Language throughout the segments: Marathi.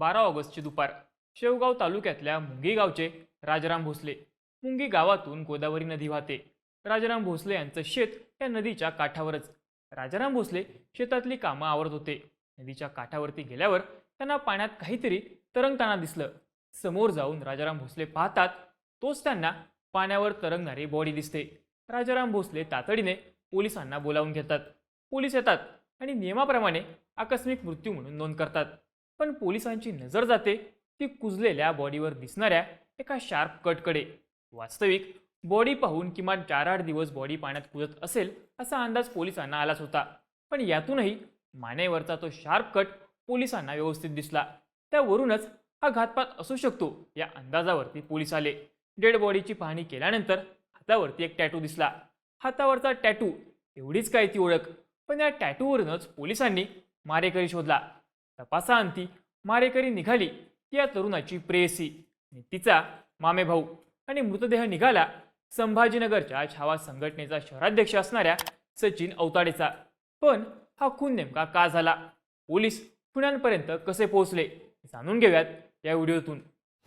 बारा ऑगस्टची दुपार. शेवगाव तालुक्यातल्या मुंगी गावचे राजाराम भोसले. मुंगी गावातून गोदावरी नदी वाहते. राजाराम भोसले यांचं शेत या नदीच्या काठावरच. राजाराम भोसले शेतातली कामं आवरत होते. नदीच्या काठावरती गेल्यावर त्यांना पाण्यात काहीतरी तरंगताना दिसलं. समोर जाऊन राजाराम भोसले पाहतात तोच त्यांना पाण्यावर तरंगणारी बॉडी दिसते. राजाराम भोसले तातडीने पोलिसांना बोलावून घेतात. पोलीस येतात आणि नियमाप्रमाणे आकस्मिक मृत्यू म्हणून नोंद करतात. पण पोलिसांची नजर जाते ती कुजलेल्या बॉडीवर दिसणाऱ्या एका शार्प कटकडे. वास्तविक बॉडी पाहून किमान चार आठ दिवस बॉडी पाण्यात कुजत असेल असा अंदाज पोलिसांना आलाच होता. पण यातूनही मानेवरचा तो शार्प कट पोलिसांना व्यवस्थित दिसला. त्यावरूनच हा घातपात असू शकतो या अंदाजावरती पोलीस आले. डेड बॉडीची पाहणी केल्यानंतर हातावरती एक टॅटू दिसला. हातावरचा टॅटू एवढीच काय ती ओळख? पण या टॅटूवरूनच पोलिसांनी मारेकरी शोधला. तपासाअंती मारेकरी निघाली ती या तरुणाची प्रेयसी आणि तिचा मामे भाऊ आणि मृतदेह निघाला संभाजीनगरच्या छावा संघटनेचा शहराध्यक्ष असणाऱ्या सचिन अवताडेचा. पण हा खून नेमका का झाला? पोलीस खुण्यांपर्यंत कसे पोहोचले? जाणून घेऊयात या व्हिडिओतून.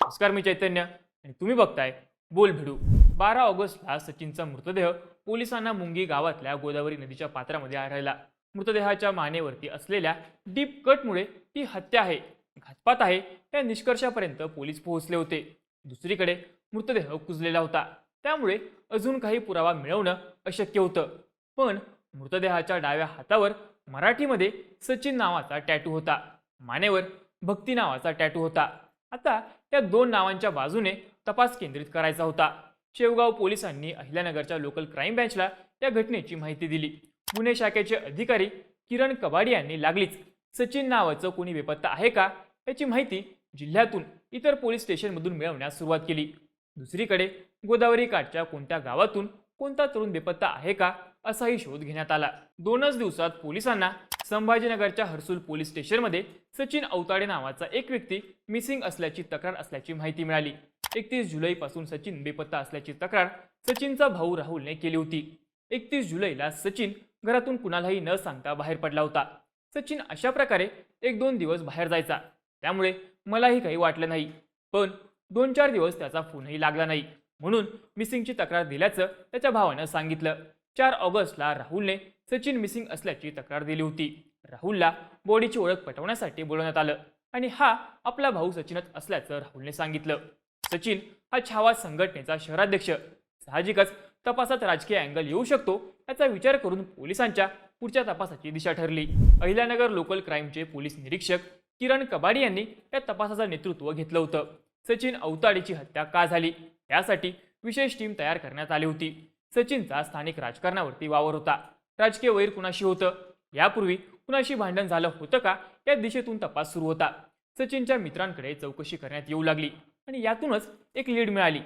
नमस्कार मी चैतन्य आणि तुम्ही बघताय बोल भिडू बारा ऑगस्टला सचिनचा मृतदेह पोलिसांना मुंगी गावातल्या गोदावरी नदीच्या पात्रामध्ये आढळला. मृतदेहाच्या मानेवरती असलेल्या डीप कटमुळे ती हत्या आहे घातपात आहे या निष्कर्षापर्यंत पोलीस पोहोचले होते. दुसरीकडे मृतदेह कुजलेला होता. त्यामुळे अजून काही पुरावा मिळवणं अशक्य होतं. पण मृतदेहाच्या डाव्या हातावर मराठीमध्ये सचिन नावाचा टॅटू होता. मानेवर भक्ती नावाचा टॅटू होता. आता या दोन नावांच्या बाजूने तपास केंद्रित करायचा होता. शेवगाव पोलिसांनी अहिल्यानगरच्या लोकल क्राईम ब्रँचला या घटनेची माहिती दिली. पुणे शाखेचे अधिकारी किरण कबाडी यांनी लागलीच. सचिन नावाचं कोणी बेपत्ता आहे का याची माहिती जिल्ह्यातून इतर पोलीस स्टेशनमधून मिळवण्यास सुरुवात केली. दुसरीकडे गोदावरी काठच्या कोणत्या गावातून कोणता तरुण बेपत्ता आहे का असाही शोध घेण्यात आला. दोनच दिवसात पोलिसांना संभाजीनगरच्या हर्सुल पोलीस स्टेशनमध्ये सचिन अवताडे नावाचा एक व्यक्ती मिसिंग असल्याची तक्रार असल्याची माहिती मिळाली. एकतीस जुलैपासून सचिन बेपत्ता असल्याची तक्रार सचिनचा भाऊ राहुलने केली होती. एकतीस जुलैला सचिन घरातून कुणालाही न सांगता बाहेर पडला होता. सचिन अशा प्रकारे एक दोन दिवस बाहेर जायचा. त्यामुळे मलाही काही वाटलं नाही. पण दोन चार दिवस त्याचा फोनही लागला नाही. म्हणून मिसिंगची तक्रार दिल्याचं त्याच्या भावानं सांगितलं. चार ऑगस्टला राहुलने सचिन मिसिंग असल्याची तक्रार दिली होती. राहुलला बॉडीची ओळख पटवण्यासाठी बोलवण्यात आलं आणि हा आपला भाऊ सचिनच असल्याचं राहुलने सांगितलं. सचिन हा छावा संघटनेचा शहराध्यक्ष. साहजिकच तपासात राजकीय अँगल येऊ शकतो याचा विचार करून पोलिसांच्या पुढच्या तपासाची दिशा ठरली. अहिल्यानगर लोकल क्राईमचे पोलीस निरीक्षक किरण कबाडी यांनी या तपासाचं नेतृत्व घेतलं होतं. सचिन अवताडेची हत्या का झाली? यासाठी विशेष टीम तयार करण्यात आली होती. सचिनचा स्थानिक राजकारणावरती वावर होता. राजकीय वैर कुणाशी होतं? यापूर्वी कुणाशी भांडण झालं होतं का? या दिशेतून तपास सुरू होता. सचिनच्या मित्रांकडे चौकशी करण्यात येऊ लागली आणि यातूनच एक लीड मिळाली.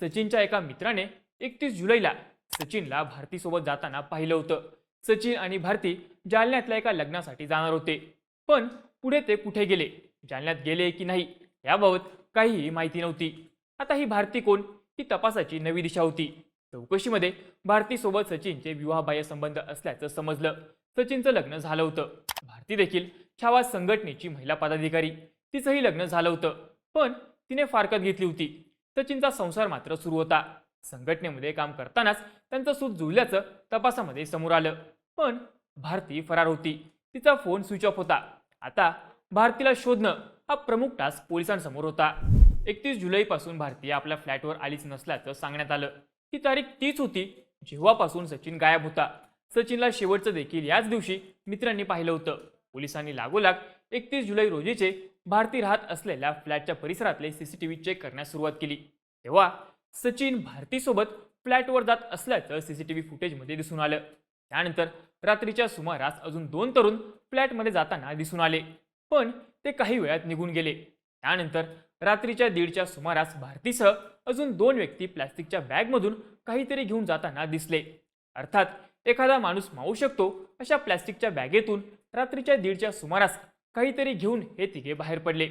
सचिनच्या एका मित्राने एकतीस जुलैला सचिनला भारतीसोबत जाताना पाहिलं होतं. सचिन आणि भारती जालन्यातल्या एका लग्नासाठी जाणार होते. पण पुढे ते कुठे गेले? जालन्यात गेले की नाही? याबाबत काहीही माहिती नव्हती. आता ही भारती कोण? ही तपासाची नवी दिशा होती. चौकशीमध्ये भारतीसोबत सचिनचे विवाहबाह्य संबंध असल्याचं समजलं. सचिनचं लग्न झालं होतं. भारती देखील छावा संघटनेची महिला पदाधिकारी. तिचंही लग्न झालं होतं. पण तिने फारकत घेतली होती. सचिनचा संसार मात्र सुरू होता. संघटनेमध्ये काम करतानाच त्यांचं सूत जुळल्याचं तपासामध्ये समोर आलं. पण भारती फरार होती. तिचा फोन स्विच ऑफ होता. आता भारतीला शोधणं हा प्रमुख टास्क पोलिसांसमोर होता. एकतीस जुलैपासून भारती आपल्या फ्लॅटवर आलीच नसल्याचं सांगण्यात आलं. ही तारीख तीच होती जेव्हापासून सचिन गायब होता. सचिनला शेवटचं देखील याच दिवशी मित्रांनी पाहिलं होतं. पोलिसांनी लागोलाग एकतीस जुलै रोजीचे भारती राहत असलेल्या फ्लॅटच्या परिसरातले सीसीटीव्ही चेक करण्यास सुरुवात केली. तेव्हा सचिन भारतीसोबत फ्लॅटवर जात असल्याचं सीसीटीव्ही फुटेजमध्ये दिसून आलं. त्यानंतर रात्रीच्या सुमारास अजून दोन तरुण फ्लॅटमध्ये जाताना दिसून आले. पण ते काही वेळात निघून गेले. त्यानंतर रात्रीच्या दीडच्या सुमारास भारतीसह अजून दोन व्यक्ती प्लॅस्टिकच्या बॅगमधून काहीतरी घेऊन जाताना दिसले. अर्थात एखादा माणूस मावू शकतो अशा प्लॅस्टिकच्या बॅगेतून रात्रीच्या दीडच्या सुमारास काहीतरी घेऊन हे तिघे बाहेर पडले.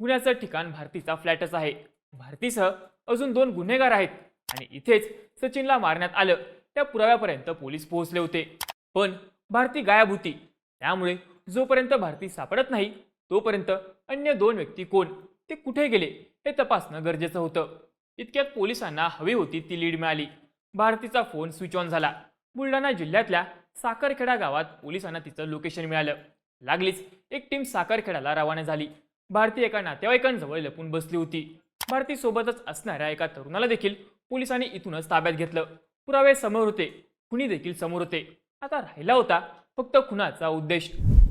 पुण्याचं ठिकाण भारतीचा फ्लॅटच आहे. भारतीसह अजून दोन गुन्हेगार आहेत. आणि इथेच सचिनला मारण्यात आलं. त्या पुराव्यापर्यंत पोलीस पोहोचले होते. पण भारती गायब होती. त्यामुळे जोपर्यंत भारती सापडत नाही तोपर्यंत अन्य दोन व्यक्ती कोण ते कुठे गेले हे तपासणं गरजेचं होतं. इतक्यात पोलिसांना हवी होती ती लीड मिळाली. भारतीचा फोन स्विच ऑन झाला. बुलढाणा जिल्ह्यातल्या साखरखेडा गावात पोलिसांना तिचं लोकेशन मिळालं. लागलीच एक टीम साखरखेड्याला रवाना झाली. भारती एका नातेवाईकांजवळ लपून बसली होती. भारतीसोबतच असणाऱ्या एका तरुणाला देखील पोलिसांनी इथूनच ताब्यात घेतलं. पुरावे समोर होते खुनी देखील समोर होते. आता राहिला होता फक्त खुनाचा उद्देश.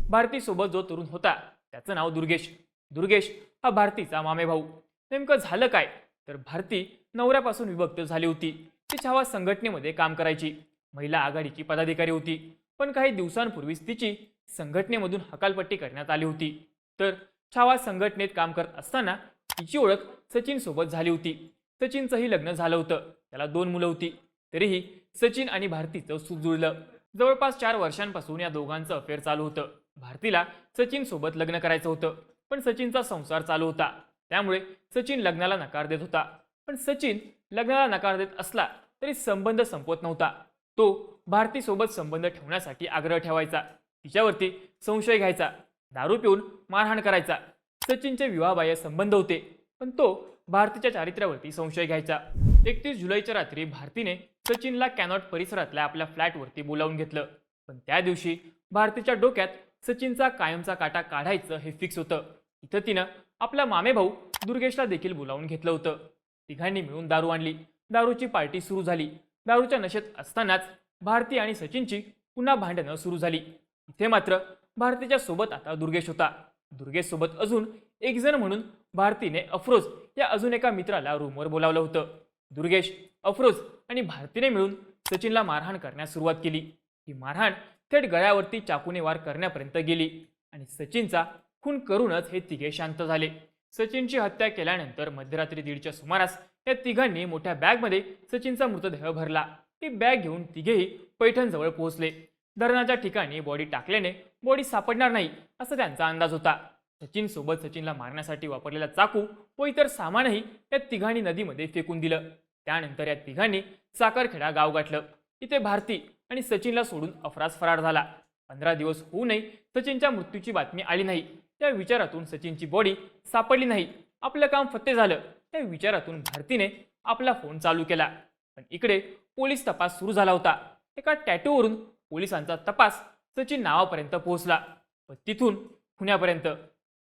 भारतीसोबत जो तरुण होता त्याचं नाव दुर्गेश. दुर्गेश हा भारतीचा मामेभाऊ नेमकं झालं काय? तर भारती नवऱ्यापासून विभक्त झाली होती. ती छावा संघटनेमध्ये काम करायची. महिला आघाडीची पदाधिकारी होती. पण काही दिवसांपूर्वीच तिची संघटनेमधून हकालपट्टी करण्यात आली होती. तर छावा संघटनेत काम करत असताना तिची ओळख सचिनसोबत झाली होती. सचिनचंही लग्न झालं होतं. त्याला दोन मुलं होती. तरीही सचिन आणि भारतीचं सुख जुळलं. जवळपास चार वर्षांपासून या दोघांचं अफेअर चालू होतं. भारतीला सचिनसोबत लग्न करायचं होतं. पण सचिनचा संसार चालू होता. त्यामुळे सचिन लग्नाला नकार देत होता. पण सचिन लग्नाला नकार देत असला तरी संबंध संपवत नव्हता. तो भारतीसोबत संबंध ठेवण्यासाठी आग्रह ठेवायचा. तिच्यावरती संशय घ्यायचा. दारू पिऊन मारहाण करायचा. सचिनचे विवाहबाह्य संबंध होते पण तो भारतीच्या चारित्र्यावरती संशय घ्यायचा. एकतीस जुलैच्या रात्री भारतीने सचिनला कॅनॉट परिसरातल्या आपल्या फ्लॅटवरती बोलावून घेतलं. पण त्या दिवशी भारतीच्या डोक्यात सचिनचा कायमचा काटा काढायचं हे फिक्स होतं. इथं तिनं आपला मामे भाऊ दुर्गेशला देखील बोलावून घेतलं होतं. तिघांनी मिळून दारू आणली. दारूची पार्टी सुरू झाली. दारूच्या नशेत असतानाच भारती आणि सचिनची पुन्हा भांडणं सुरू झाली. इथे मात्र भारतीच्या सोबत आता दुर्गेश होता. दुर्गेसोबत अजून एक जण म्हणून भारतीने अफरोज या अजून एका मित्राला रूमवर बोलावलं होतं. दुर्गेश अफरोज आणि भारतीने मिळून सचिनला मारहाण करण्यास सुरुवात केली. ही मारहाण थेट गळ्यावरती चाकूने वार करण्यापर्यंत गेली आणि सचिनचा खून करूनच हे तिघे शांत झाले. सचिनची हत्या केल्यानंतर मध्यरात्री दीडच्या सुमारास या तिघांनी मोठ्या बॅगमध्ये सचिनचा मृतदेह भरला. ती बॅग घेऊन तिघेही पैठणजवळ पोहोचले. धरणाच्या ठिकाणी बॉडी टाकल्याने बॉडी सापडणार नाही असा त्यांचा अंदाज होता. सचिन सोबत सचिनला मारण्यासाठी वापरलेला चाकू व इतर सामानही या तिघांनी नदीमध्ये फेकून दिलं. त्यानंतर या तिघांनी साखरखेडा गाव गाठलं. इथे भारती आणि सचिनला सोडून अफराज फरार झाला. पंधरा दिवस होऊनही सचिनच्या मृत्यूची बातमी आली नाही. त्या विचारातून सचिनची बॉडी सापडली नाही. आपलं काम फत्ते झालं. त्या विचारातून भारतीने आपला फोन चालू केला. पण इकडे पोलीस तपास सुरू झाला होता. एका टॅटूवरून पोलिसांचा तपास सचिन नावापर्यंत पोहोचला. व तिथून पुण्यापर्यंत